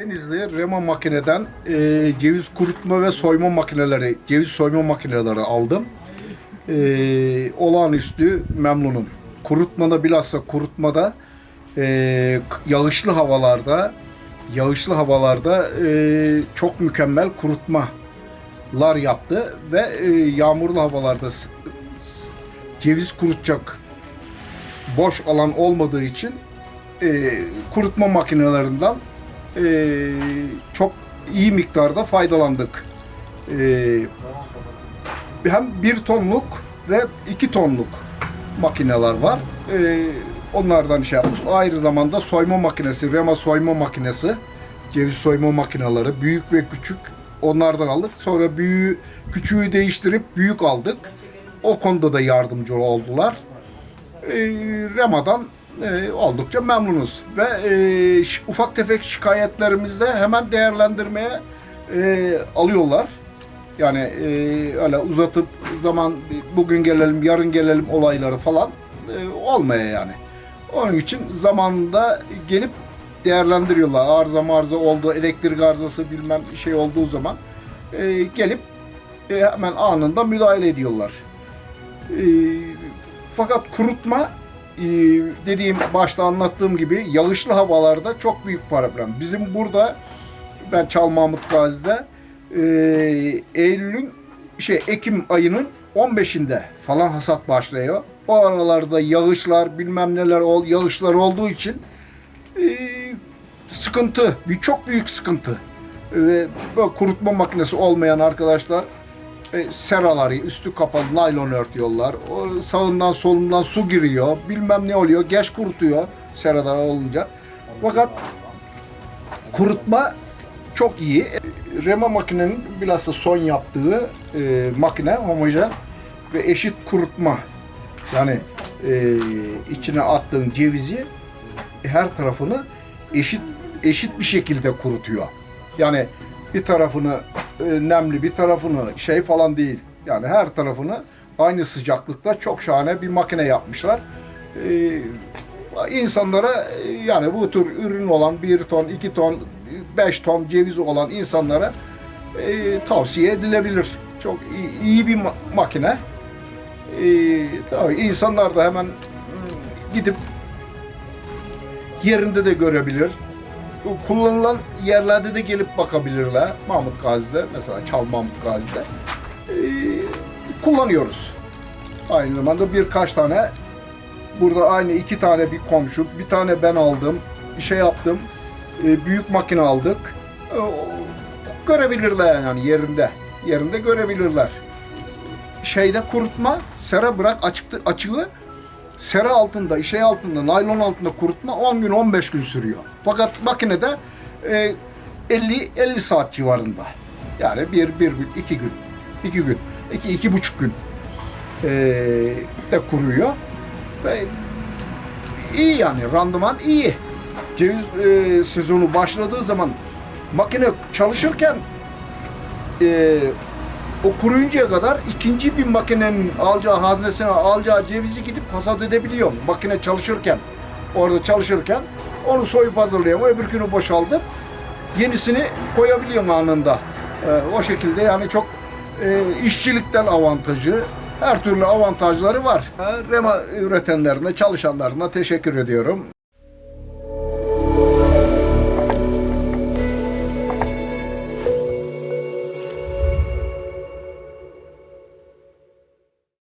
Denizli Rema makineden e, ceviz kurutma ve soyma makineleri, ceviz soyma makineleri aldım. E, olağanüstü memnunum. Kurutmada bilhassa kurutmada e, yağışlı havalarda yağışlı havalarda e, çok mükemmel kurutmalar yaptı ve e, yağmurlu havalarda ceviz kurutacak boş alan olmadığı için e, kurutma makinelerinden e, çok iyi miktarda faydalandık. E, hem bir tonluk ve iki tonluk makineler var. E, onlardan şey yapmış. Ayrı zamanda soyma makinesi, rema soyma makinesi, ceviz soyma makineleri, büyük ve küçük onlardan aldık. Sonra büyüğü, küçüğü değiştirip büyük aldık. O konuda da yardımcı oldular e, Rema'dan e, oldukça memnunuz. Ve e, ufak tefek şikayetlerimizde hemen değerlendirmeye e, alıyorlar. Yani e, öyle uzatıp zaman bugün gelelim, yarın gelelim olayları falan e, olmaya yani. Onun için zamanında gelip değerlendiriyorlar. Arıza marza oldu, elektrik arızası bilmem şey olduğu zaman e, gelip e, hemen anında müdahale ediyorlar. E, fakat kurutma dediğim başta anlattığım gibi yağışlı havalarda çok büyük problem. Bizim burada ben Çalmamut Gazi'de e, Eylül'ün şey Ekim ayının 15'inde falan hasat başlıyor. O aralarda yağışlar bilmem neler ol yağışlar olduğu için e, sıkıntı, bir çok büyük sıkıntı. Ve kurutma makinesi olmayan arkadaşlar e, seraları üstü kapalı naylon örtüyorlar. O sağından solundan su giriyor. Bilmem ne oluyor. Geç kurutuyor serada olunca. Fakat kurutma çok iyi. E, Rema makinenin bilhassa son yaptığı e, makine homojen ve eşit kurutma. Yani e, içine attığın cevizi her tarafını eşit eşit bir şekilde kurutuyor. Yani bir tarafını nemli, bir tarafını şey falan değil. Yani her tarafını aynı sıcaklıkta çok şahane bir makine yapmışlar. E, insanlara e, yani bu tür ürün olan 1 ton, 2 ton, 5 ton ceviz olan insanlara e, tavsiye edilebilir. Çok iyi, iyi bir ma- makine. E, tabii insanlar da hemen mm, gidip yerinde de görebilir. Kullanılan yerlerde de gelip bakabilirler. Mahmut Gazi'de mesela Çal Mahmut Gazi'de Ee, kullanıyoruz. Aynı zamanda birkaç tane burada aynı iki tane bir komşu, bir tane ben aldım, bir şey yaptım. Ee, büyük makine aldık. Ee, görebilirler yani yerinde. Yerinde görebilirler. Şeyde kurutma, sera bırak açık açığı sera altında, şey altında, naylon altında kurutma 10 gün 15 gün sürüyor. Fakat makinede e, 50 50 saat civarında. Yani bir, bir gün, iki gün, iki gün, iki, iki buçuk gün e, de kuruyor. Ve iyi yani, randıman iyi. Ceviz e, sezonu başladığı zaman makine çalışırken e, o kuruyuncaya kadar ikinci bir makinenin alacağı haznesine alacağı cevizi gidip hasat edebiliyor. Makine çalışırken, orada çalışırken onu soyup hazırlıyor. Öbür günü boşaltıp yenisini koyabiliyor anında. Ee, o şekilde yani çok e, işçilikten avantajı, her türlü avantajları var. Rema üretenlerine, çalışanlarına teşekkür ediyorum.